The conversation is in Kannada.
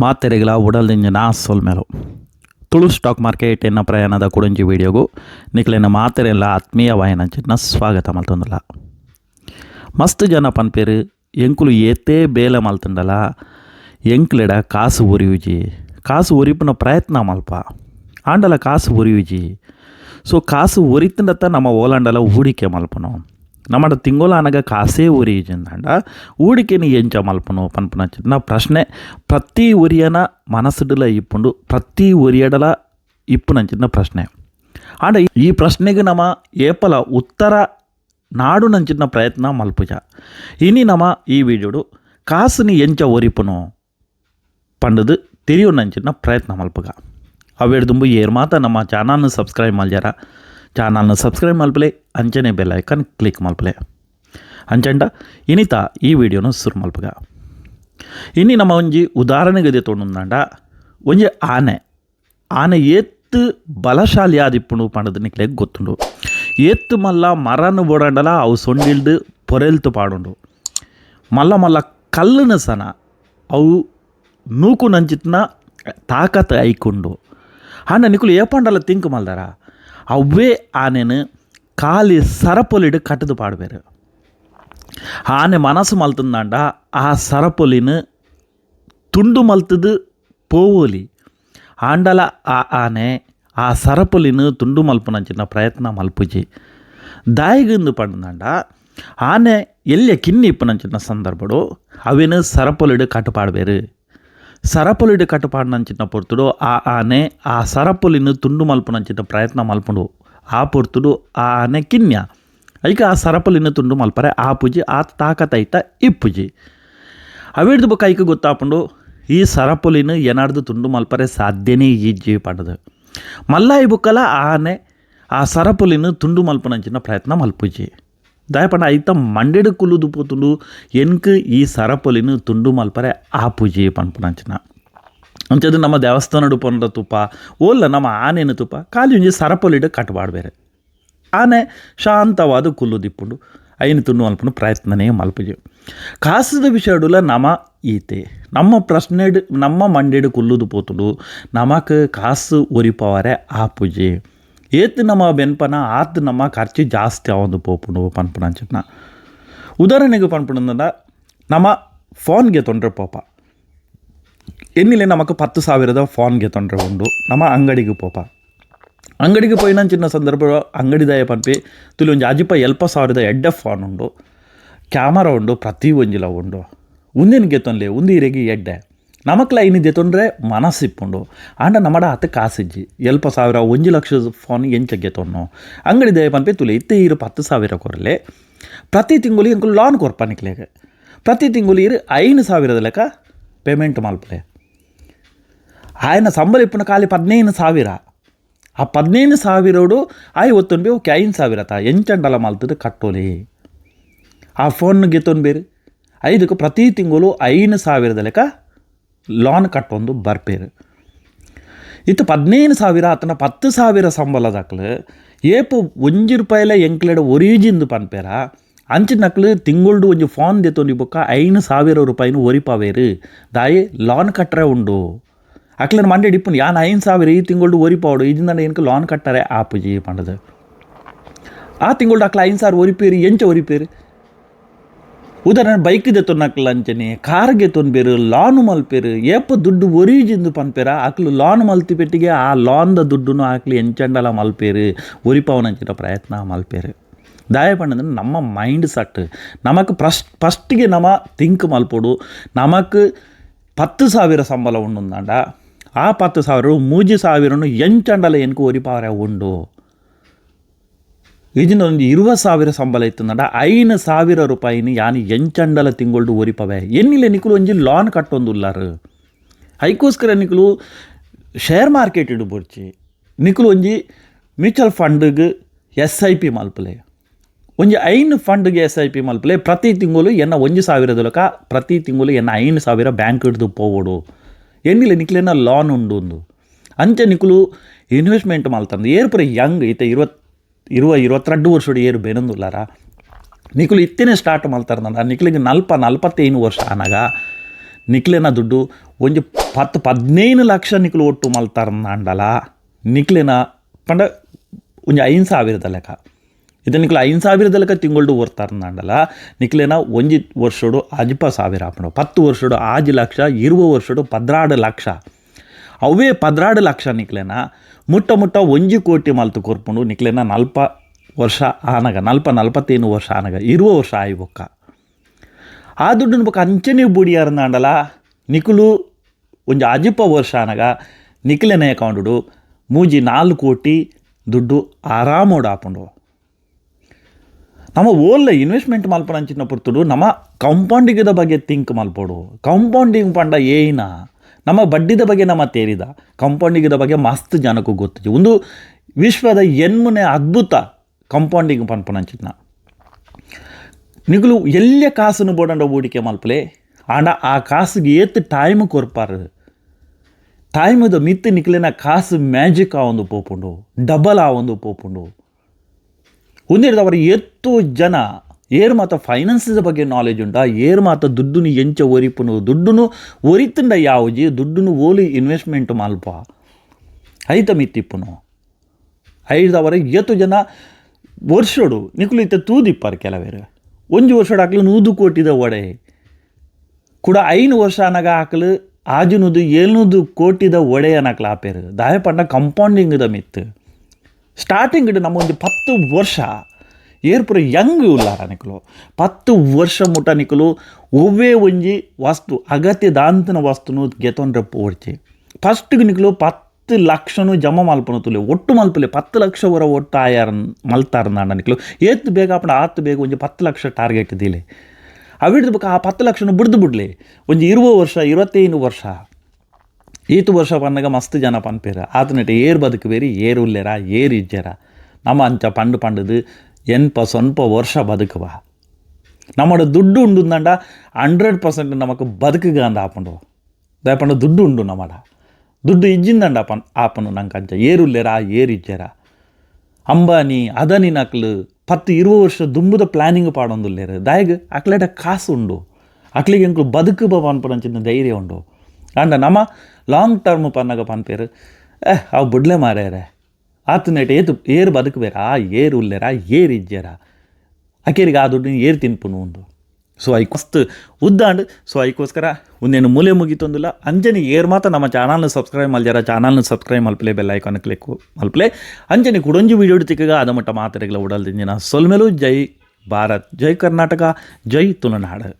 ಮಾತೆರೆಗಳ ಉಡಲಿಂಜನ ಸೊಲ್ಮೇಲು ತುಳು ಸ್ಟಾಕ್ ಮಾರ್ಕೆಟ್ ಎನ್ನ ಪ್ರಯಾಣದ ಕುಡಂಜಿ ವಿಡಿಯೋಗು. ನಿಕ್ಲೆನ ಮಾತೆರೆಲ್ಲ ಆತ್ಮೀಯ ವಾಯನಂಚಿನ ಸ್ವಾಗತ ಮಲ್ತೊಂದಲ್ಲ ಮಸ್ತ್ ಜನ ಪನ್ಪೇರು, ಎಂಕುಲು ಏತೇ ಬೇಲ ಮಲ್ತಂಡಲ ಎಂಕ್ಲೆಡ ಕಾಸು ಉರಿಯುಜಿ. ಕಾಸು ಉರಿಪಿನ ಪ್ರಯತ್ನ ಮಲ್ಪ. ಆಂಡಲ ಕಾಸು ಉರಿಯುಜಿ. ಸೊ ಕಾಸು ಉರಿತಿಂಡತ್ತ ನಮ್ಮ ಓಲಾಂಡಲ ಹೂಡಿಕೆ ಮಲ್ಪನು. నమ్మడ తింగుల ಅನಗ ಕಾಸೇ ఊరి ఇచ్చిందంట ఊడికిని ఏంచ మల్పను పన్పున చిన్న ప్రశ్నే ప్రతి ఉరియన మనసుడుల ఇప్పుడు ప్రతి ఉరియడల ఇప్పుడు చిన్న ಪ್ರಶ್ನೆ. ಆಂಡ ಈ ಪ್ರಶ್ನೆಗೆ ನಮ್ಮ ಏಪಲ ಉತ್ತರ ನಾಡು ನಂಚಿನ ಪ್ರಯತ್ನ ಮಲ್ಪುಜ. ಇನಿ ನಮ ಈ ವಿಡಿಯೋಡು ಕಾಸುನಿ ಎಂಚ ಒರಿಪುನು ಪಂಡದು ತಿರಿಯು ನಂಚಿನ ಪ್ರಯತ್ನ ಮಲ್ಪುಗ. ಅವೇಡ್ದುಂಬು ಏರ್ ಮಾತ ನಮ್ಮ ಚಾನಲ್ನ ಸಬ್ಸ್ಕ್ರೈಬ್ ಮಲ್ಜಾರ. ಚಾನಲ್ನ ಸಬ್ಸ್ಕ್ರೈಬ್ ಮಲ್ಪಲೇ. ಅಂಚನೆ ಬೆಲ್ ಐಕನ್ ಕ್ಲಿಕ್ ಮಲ್ಪಲೆ ಅಂಚಂಡ, ಇನಿತ ಈ ವಿಡಿಯೋನು ಸುರು ಮಲ್ಪಗ ಇನ್ನಿ ನಮ್ಮ ಒಂಜಿ ಉದಾಹರಣೆಗೆ ತೊಗೊಂಡಂಡ ಒಂಜಿ ಆನೆ. ಆನೆ ಎತ್ತು ಬಲಶಾಲಿ ಆದಿಪ್ಪುಂಡು ಪಂಡದು ನಿಕ್ಲೆಗ್ ಗೊತ್ತುಂಡು. ಎತ್ತು ಮಲ್ಲ ಮರನು ಬೋಡಂಡಲ ಅವು ಸೊಂಡಿಲ್ದು ಪೊರೆಲ್ತು ಪಾಡುಂಡು. ಮಲ್ಲ ಮಲ್ಲ ಕಲ್ಲುನ ಸನ ಅವು ನೂಕು ನಂಚಿತ್ನ ತಾಕತ್ ಐಕೊಂಡು. ಆಂಡ ನಿಕುಲು ಏಪಂಡಲ ತಿಂಕ್ ಮಲ್ದಾರ ಅವೇ ಆನೆನು ಕಾಲಿ ಸರಪೊಲಿಡು ಕಟ್ಟದು ಪಾಡಬೇರು. ಆನೆ ಮನಸ್ಸು ಮಲ್ತಂದಾಂಡ ಆ ಸರಪೊಲಿನ ತುಂಡು ಮಲ್ತದು ಪೋವೋಲಿ. ಆಂಡಲ ಆ ಆನೆ ಆ ಸರಪೊಲಿನ ತುಂಡು ಮಲ್ಪನ ಪ್ರಯತ್ನ ಮಲ್ಪುಜಿ. ದಾಯಿಗಂದು ಪಡೆದಾಂಡ ಆನೆ ಎಲ್ಲಿಯ ಕಿನ್ನಿ ಇಪ್ಪನಂಚಿನ ಸಂದರ್ಭಡು ಅವಿನ ಸರಪೊಲಿಡು ಕಟ್ಟುಪಾಡಬೇರು ಸರಪೊಲಿಡು ಕಟ್ಟುಪಾಡಿನಂಚಿನ ಪೊರ್ತುಡು ಆ ಆನೆ ಆ ಸರಪೊಲಿನ ತುಂಡು ಮಲ್ಪನಂಚಿನ ಪ್ರಯತ್ನ ಮಲ್ಪಡು. ಪೊರ್ತುಡು, ಆ ಆನೆ ಕಿನ್ಯ. ಐಕ ಆ ಸರಪೊಲಿನ ತುಂಡು ಮಲ್ಪರೆ, ಆ ಪೂಜಿ, ಆ ತಾಕತೈತ ಇಪ್ಪುಜಿ ಅವಿಡ್ದು ಬುಕ್ಕ ಐಕ ಗೊತ್ತಾಪುಂಡು, ಈ ಸರಪುಲಿನ ಏನಾಡ್ದು ತುಂಡು ಮಲ್ಪರೆ ಸಾಧ್ಯನೇ ಈಜ್ಜಿ ಪಡದು. ಮಲ್ಲ ಈ ಬುಕ್ಕಲ ಆನೆ, ಆ ಸರಪುಲಿನ ತುಂಡು ಮಲ್ಪನಂಚಿನ ಪ್ರಯತ್ನ ಮಲ್ಪುಜಿ. ದಯಪಂಡ ಐತ ಮಂಡೆಡು ಕುಲುದು ಪೋತುಂಡು ಎನ್ಕ್ ಈ ಸರಪುಲಿನ ತುಂಡು ಮಲ್ಪರೆ ಆ ಪೂಜಿ ಪನ್ಪುನಂಚಿನ ಅಂಚದು ನಮ್ಮ ದೇವಸ್ಥಾನಡು ಪೊಂಡ ತುಪ್ಪ, ಓಲ್ಲ ನಮ್ಮ ಆನೆನ ತುಪ್ಪ ಖಾಲಿ ಒಂಜಿ ಸರಪೊಲಿಡು ಕಟ್ಬಾಡ್ಬೇರೆ ಆನೆ ಶಾಂತವಾದ ಕುಲ್ಲು ದಿಪ್ಪುಂಡು, ಐನು ತುಂಡು ಅಲ್ಪನು ಪ್ರಯತ್ನನೇ ಮಲ್ಪುಜಿ ಕಾಸದ ವಿಷಯಡುಲ ನಮ ಈತೆ. ನಮ್ಮ ಪ್ರಶ್ನೆಡ್, ನಮ್ಮ ಮಂಡೆಡು ಕುಲ್ಲುದು ಪೋತುಡು, ನಮಕ್ ಕಾಸು ಒರಿಪವರೆ ಆಪುಜಿ ಏತ್ ನಮ್ಮ ಬೆನ್ಪನ, ಆತ್ ನಮ್ಮ ಖರ್ಚು ಜಾಸ್ತಿ ಆವೊಂದು ಪೋಪುಂಡು ಅಂಚನ ಉದಾಹರಣೆಗೆ ಪನ್ಪುಣಂದ ನಮ್ಮ ಫೋನ್ಗೆ ತೊಂದರೆ ಪೋಪ. ಎನ್ನಿಲೆ ನಮಕ್ ಪತ್ತು ಸಾವಿರದ ಫೋನ್ ತೊಂದರೆ ಉಂಡು. ನಮ್ಮ ಅಂಗಡಿಗೆ ಪೋಪ. ಅಂಗಡಿಗೆ ಚಿನ್ನ ಸಂದರ್ಭ, ಅಂಗಡಿದಾಯ ಪನ್ಪಿ, ತುಲಿ ಒಂಜಿ ಅಜಿಪ ಎಲ್ಪ ಸಾವಿರದ ಎಡ್ಡೆ ಫೋನ್ ಉಂಡು. ಕ್ಯಾಮರಾ ಉಂಡು, ಪ್ರತಿ ಒಂಜಿಲ ಉಂಡು. ಉಂದಿನ ಗೆತ್ತೊನ್ಲೆ ಉಂದಿ ಇರೆಗಿ ಎಡ್ಡೆ ನಮಕ್ಲ ಇನಿ ದೆತೊಂಡ್ರೆ ಮನಸ್ಸಿಪ್ಪುಂಡು ಆಂಡ ನಮ್ಮಡ ಹತ್ತು ಕಾಸಿಜ್ಜಿ. ಎಲ್ಪ ಸಾವಿರ, ಒಂಜಿ ಲಕ್ಷ ಫೋನ್ ಎಂಚ ಗೆತ್ತೊನ್ನು ಅಂಗಡಿ ದಯ ಪನ್ಪೆ ತುಲೆ ಇತ್ತೆ ಇರು ಪತ್ತು ಸಾವಿರ ಕೊರಲೆ. ಪ್ರತಿ ತಿಂಗಳು ಇಂಕು ಲಾನ್ ಕೊರ್ಪನಿಕ್ಲೆಗೆ. ಪ್ರತಿ ತಿಂಗಳು ಇರು ಐನು ಸಾವಿರದ ಲೆಕ್ಕ ಪೇಮೆಂಟ್ ಮಲ್ಪಲೆ. ఆయన సంబలు ఇప్పున ఖాళీ పద్నైదు ಸಾವಿರ ಆ ಪದ್ನೈದು ಸಾವಿರೋಡು ಆಯ್ ಒತ್ತೊಂದು ಬೇ ಓಕೆ ಐದು ಸಾವಿರ ತಾ ಎಂಚಂಡಲ ಮಲ್ತದ ಕಟ್ಟೋಲಿ ಆ ಫೋನ್ ಗೆತ್ತೊಂದು ಬೇರೆ ಐದಕ್ಕೆ ಪ್ರತಿ ತಿಂಗಳು ಐದು ಸಾವಿರದ ಲೆಕ್ಕ ಲಾನ್ ಕಟ್ಟೊಂದು ಬರ್ಪೇರು ಇತ್ತು ಪದ್ನೈದು ಸಾವಿರ ಆತನ ಪತ್ತು ಸಾವಿರ ಸಂಬಳದಾಕ್ಲು ಏಪು ಒಂಜಿ ರೂಪಾಯಿಲ ಎಂಕ್ಲೆಡ ಒರಿಜಿಂದು ಪನ್ಪೇರ ಅಂಚಿನಕ್ಲು ತಿಂಗುಳ್ಡು ಒಂಜಿ ಫೋನ್ ದೆತ್ತೊಂದು ಬೊಕ್ಕ ಐದು ಸಾವಿರ ರೂಪಾಯಿನ ಒರಿಪಾವೇರು ದಾಯಿ ಲಾನ್ ಕಟ್ಟರೆ ಉಂಡು ಅಕ್ಲನ ಮಂಡೆ ಡಿಪ್ಪುನು ಯಾನ್ ಐದು ಸಾವಿರ, ಈ ತಿಂಗಳು ಒರಿಪಾವಡು ಇದರಿಂದ ಏನಕ್ಕೆ ಲಾನ್ ಕಟ್ಟಾರೆ ಆಪುಜಿ ಪಂಡದು. ಆ ತಿಂಗಳು ಅಕ್ಲ ಐದು ಸಾವಿರ ಒರಿಪೇರಿ ಎಂಚ ಒರಿಪೇರಿ ಉದಾಹರಣೆ, ಬೈಕ್ ದೆತ್ತೊನ್ನಕ್ಲ ಅಂಚನೆ ಕಾರ್ಗೆ ತೊನ್ಬೇರು ಲಾನ್ ಮಲ್ಪೇರು ಏಪ ದುಡ್ಡು ಒರಿಜಿಂದು ಪನ್ಪೇರ ಅಕ್ಲು ಲಾನ್ ಮಲ್ತಿ ಪೆಟ್ಟಿಗೆ, ಆ ಲಾನ್ದ ದುಡ್ಡುನು ಹಾಕ್ಲಿ ಎಂಚಂಡಲ ಮಲ್ಪೇರು ಒರಿಪಾವನಂಚಿನ ಪ್ರಯತ್ನ ಮಲ್ಪೇರು ದಾಯ ಪಂಡಂದ್ರೆ ನಮ್ಮ ಮೈಂಡ್ ಸಟ್. ನಮಕ್ ಫಸ್ಟ್ ಫಸ್ಟಿಗೆ ನಮ್ಮ ತಿಂಕ್ ಮಲ್ಪೋಡು, ನಮಕ್ ಪತ್ತು ಸಾವಿರ ಸಂಬಳ ಉಂಡುಂದಾಂಡ. ಆ ಪತ್ತು ಸಾವಿರ ಮೂಜಿ ಸಾವಿರನು ಎಂಚಂಡಲ ಎನ್ಕು ಒರಿಪಾವರೆ ಉಂಡು. ಇದನ್ನ ಒಂದು ಇರುವ ಸಾವಿರ ಸಂಬಳ ಇತ್ತಂದ ಐನು ಸಾವಿರ ರೂಪಾಯಿನಿ ಯಾನಿ ಎಂಚಂಡಲ ತಿಂಗಳು ಒರಿಪವೆ ಎನ್ನಿಲೆ ನಿಕುಲು ಒಂಜಿ ಲಾನ್ ಕಟ್ಟೊಂದುಲ್ಲಾರು. ಐಕೋಸ್ಕರ ನಿಕುಲು ಶೇರ್ ಮಾರ್ಕೆಟ್ ಇಡು ಬೊರ್ಚಿ. ನಿಕುಲು ಒಂಜಿ ಮ್ಯೂಚುವಲ್ ಫಂಡ್ಗೆ ಎಸ್ ಐ ಪಿ ಮಲ್ಪಲೆ. ಒಂಜಿ ಐನು ಫಂಡ್ಗೆ ಎಸ್ ಐ ಪಿ ಮಲ್ಪಲೆ, ಪ್ರತಿ ತಿಂಗಳು ಎನ್ನ ಒಂಜಿ ಸಾವಿರದೊಳಕ ಪ್ರತಿ ತಿಂಗಳು ಎನ್ನ ಐನು ಸಾವಿರ ಬ್ಯಾಂಕ್ ಹಿಡ್ದು ಪೋವೋಡು. ಎನ್ನಿಲ್ಲ ನಿಕ್ಲೆನ ಲಾನ್ ಉಂಡು ಒಂದು. ಅಂಚೆ ನಿಕುಲು ಇನ್ವೆಸ್ಟ್ಮೆಂಟ್ ಮಲ್ತಂದು. ಏರ್ಪುರ ಯಂಗ್ ಈತ ಇರುವತ್, ಇರುವ ಇರುವತ್ತೆರಡು ವರ್ಷದ ಏರು ಬೇನೊಂದುಲ್ಲಾರ. ನಿಕುಲು ಇತ್ತೇನೆ ಸ್ಟಾರ್ಟ್ ಮಲ್ತಾರ ನಿಕ್ಲಿಗೆ ನಲ್ಪ, ನಲ್ಪತ್ತೈದು ವರ್ಷ ಆನಾಗ ನಿಕ್ಲೆನ ದುಡ್ಡು ಒಂದು ಪತ್ತು ಪದಿನೈದು ಲಕ್ಷ ನಿಕ್ಲು ಒಟ್ಟು ಮಲ್ತಾರಂದಾಂಡಲ ನಿಕ್ಲೆನ ಪಂಡ ಒಂಜಿ ಐದು ಸಾವಿರದ ಲೆಕ್ಕ. ಇದು ನಿಕ್ಲು ಐದು ಸಾವಿರದ ಲೆಕ್ಕ ತಿಂಗಳು ಓರ್ತಾರಂದಾಂಡಲ ನಿಕ್ಲೆನ ಒಂಜಿ ವರ್ಷಡು ಅಜ್ಪ ಸಾವಿರ ಆಪಣ ಪತ್ತು ವರ್ಷಡು ಆಜಿ ಲಕ್ಷ, ಇರುವ ವರ್ಷಡು ಪದ್ರಾಡು ಲಕ್ಷ. ಅವೇ ಪದ್ರಾಡು ಲಕ್ಷ ನಿಕ್ಲೆನ ಮುಟ್ಟ ಮುಟ್ಟ ಒಂಜಿ ಕೋಟಿ ಮಲ್ತು ಕೊರ್ಪುಂಡು ನಿಕ್ಲೆನ ನಲ್ಪ ವರ್ಷ ಆನಗ, ನಲ್ಪ ನಲ್ಪತ್ತೇನು ವರ್ಷ ಆನಗ, ಇರುವ ವರ್ಷ ಆಯ್ಬೊಕ್ಕ ಆ ದುಡ್ಡು ಬೊಕ್ಕ ಅಂಚನೆ ಬುಡಿಯಾರಂದಾಂಡಲ ನಿಕುಲು ಒಂಜಿ ಅಜಿಪ ವರ್ಷ ಆನಗ ನಿಕ್ಲೆನ ಅಕೌಂಟುಡು ಮೂಜಿ ನಾಲ್ಕು ಕೋಟಿ ದುಡ್ಡು ಆರಾಮೋಡು ಆಪುಂಡು. ನಮ್ಮ ಓಲ್ಲ ಇನ್ವೆಸ್ಟ್ಮೆಂಟ್ ಮಲ್ಪನ ಅಂಚಿನ ಪುರ್ತುಡು ನಮ್ಮ ಕಂಪೌಂಡಿಂಗದ ಬಗ್ಗೆ ಥಿಂಕ್ ಮಲ್ಪೋಡು. ಕಂಪೌಂಡಿಂಗ್ ಪಂಡ ಏನ ನಮ್ಮ ಬಡ್ಡಿದ ಬಗ್ಗೆ ನಮ್ಮ ತೇರಿದ. ಕಂಪೌಂಡಿಂಗದ ಬಗ್ಗೆ ಮಸ್ತ್ ಜನಕ್ಕೂ ಗೊತ್ತು ಒಂದು ವಿಶ್ವದ ಎನ್ಮುನೆ ಅದ್ಭುತ ಕಂಪೌಂಡಿಂಗ್ ಪನ್ಪನ ಅಂಚಿನ ನಿಗುಲು ಎಲ್ಲೇ ಕಾಸನ್ನು ಬೋಡಂಡ ಹೂಡಿಕೆ ಮಲ್ಪಲೆ? ಆಂಡ ಆ ಕಾಸಿಗೆ ಏತ್ ಟೈಮ್ ಕೊರ್ಪಾರು. ಟೈಮದ ಮಿತ್ತು ನಿಕ್ಲಿನ ಕಾಸು ಮ್ಯಾಜಿಕ್ ಆ ಒಂದು ಪೋಪುಂಡು. ಡಬಲ್ ಆ ಒಂದು ಪೋಪುಂಡು. ಹೊಂದಿರದವರು ಎತ್ತು ಜನ ಏರ್ ಮಾತ ಫೈನಾನ್ಸಿದ ಬಗ್ಗೆ ನಾಲೆಜ್ ಉಂಡ ಏರ್ ಮಾತ ದುಡ್ಡುನು ಎಂಚ ಒರಿಪುನು ದುಡ್ಡುನು ಒರಿತಂಡ ಯಾವಜಿ? ದುಡ್ಡುನು ಓಲಿ ಇನ್ವೆಸ್ಟ್ಮೆಂಟ್ ಮಾಲ್ಪ. ಐತ ಮಿತ್ತಿಪ್ಪುನು. ಐದವರ ಎತ್ತು ಜನ ವರ್ಷಡು ನಿಕುಲು ಇತ್ತ ತೂದಿಪ್ಪಾರು ಕೆಲವೇರು. ಒಂಜಿ ವರ್ಷಡು ಹಾಕಲು ನೂದು ಕೋಟಿದ ಒಡೆ. ಕೂಡ ಐನು ವರ್ಷ ಅನಗ ಹಾಕಲು ಆಜುನುದು ಏಳ್ನೂದು ಕೋಟಿದ ಒಡೆ ಅನ್ನಕ್ಲ ಆಪೇರು ದಾಯ ಪಂಡ ಕಂಪೌಂಡಿಂಗ್ದ ಮಿತ್ತು. ಸ್ಟಾರ್ಟಿಂಗ್ ನಮ್ಮ ಒಂದು ಪತ್ತು ವರ್ಷ. ಏರ್ಪುರ ಯಂಗ್ ಉಲ್ಲಾರ ನಿಕಲು ಪತ್ತು ವರ್ಷ ಮುಟ ನಿಕಲು ಒವ್ವೇ ಒಂಜಿ ವಸ್ತು, ಅಗತ್ಯ ದಾಂತನ ವಸ್ತುನು ಗೆತೊಂಡ್ರೆ ಪೋಡ್ಚೆ ಫಸ್ಟ್ಗೆ ನಿಕಲು ಪತ್ತು ಲಕ್ಷನು ಜಮ ಮಲ್ಪನ ತುಲೆ. ಒಟ್ಟು ಮಲ್ಪಲೆ ಪತ್ತು ಲಕ್ಷ ವರ ಒಟ್ಟು ಆಯಾರ ಮಲ್ತಾರ ನಾಡ ಏತ್ ಬೇಗ ಅಪ್ಪಣ ಆತ್ ಬೇಗ ಒಂಜಿ ಪತ್ತು ಲಕ್ಷ ಟಾರ್ಗೆಟ್ ದಿಲೆ. ಅವಿಡ್ದು ಆ ಪತ್ತು ಲಕ್ಷನು ಬಿಡ್ದು ಬಿಡ್ಲಿ. ಒಂಜಿ ಇರುವ ವರ್ಷ ಇರುವತ್ತೈದು ವರ್ಷ. ಈತು ವರ್ಷ ಪನ್ನಗ ಮಸ್ತ್ ಜನ ಪನ್ಪೇರ ಆತನಟ ಏರ್ ಬದುಕು ಬೇರಿ ಏರು ಉಲ್ಲೆರ ಏರ್ ಇಜ್ಜೆರ ನಮ್ಮ ಅಂಚ ಪಂಡು ಪಂಡದು ಎನ್ಪ ಸೊನ್ಪ ವರ್ಷ ಬದುಕುವ ನಮ್ಮಡ ದುಡ್ಡು ಉಂಡುಂದಂಡ ಹಂಡ್ರೆಡ್ ಪರ್ಸೆಂಟ್ ನಮಕ್ ಬದುಕುಗ ಅಂದ ಆಪಂಡು ದಯಪಂಡ ದುಡ್ಡು ಉಂಡು ನಮ್ಮಡ ದುಡ್ಡು ಇಜ್ಜಿಂದಂಡ ಪನ್ ಆಪನು ನಂಗೆ ಅಂಚ ಏರುಲ್ಲೆರ ಏರ್ ಇಜ್ಜೆರ ಅಂಬಾನಿ ಅದಾನಿ ನಕ್ಲು ಪತ್ತು ಇರುವ ವರ್ಷ ದುಂಬುದ ಪ್ಲಾನಿಂಗ್ ಪಾಡೊಂದುಲ್ಲೇರು ದಾಯಗ್ ಅಕ್ಲೆಟ ಕಾಸು ಉಂಡು ಅಕ್ಲಿಗೆ ಎಂಕ್ಲು ಬದುಕು ಪನ್ಪುನಂಚಿನ ಧೈರ್ಯ ಉಂಡು ಅಂಡ ನಮ್ಮ ಲಾಂಗ್ ಟರ್ಮ್ ಪನ್ನಗ ಪನ್ಪೇರು ಏ ಅವು ಬುಡ್ಲೆ ಮಾರ್ಯಾರೆ. ಆತನೇಟ ಏತು ಏರು ಬದುಕಬೇರಾ? ಏರು ಉಲ್ಲೆರ? ಏರು ಇಜ್ಜರ? ಅಕೇರಿಗೆ ಆ ದುಡ್ಡು ಏರು ತಿನ್ಪುನು ಒಂದು ಸೊ ಐಕ್ ಮಸ್ತ್ ಉದ್ದಾಂಡ್ ಸೊ ಐಕೋಸ್ಕರ ಒಂದೇನು ಮೂಲೆ ಮುಗಿತೊಂದಿಲ್ಲ. ಅಂಜನಿ ಏರ್ ಮಾತ್ರ ನಮ್ಮ ಚಾನಲ್ನ ಸಬ್ಸ್ಕ್ರೈಬ್ ಮಲ್ಜಾರ ಚಾನಲ್ನ ಸಬ್ಸ್ಕ್ರೈಬ್ ಮಲ್ಪಲೆ ಬೆಲ್ ಐಕಾನ್ ಕ್ಲಿಕ್ ಮಲ್ಪಲೆ ಅಂಜನಿ ಕುಡೊಂಜಿ ವಿಡಿಯೋ ತಿಕ್ಕಾಗ ಅದ ಮಟ್ಟ ಮಾತಾಡಿಗಳ ಉಡಲ್ದಿಂಜಿನ ಸೊಲ್ಮೆಲು ಜೈ ಭಾರತ್. ಜೈ ಕರ್ನಾಟಕ. ಜೈ ತುಳುನಾಡು.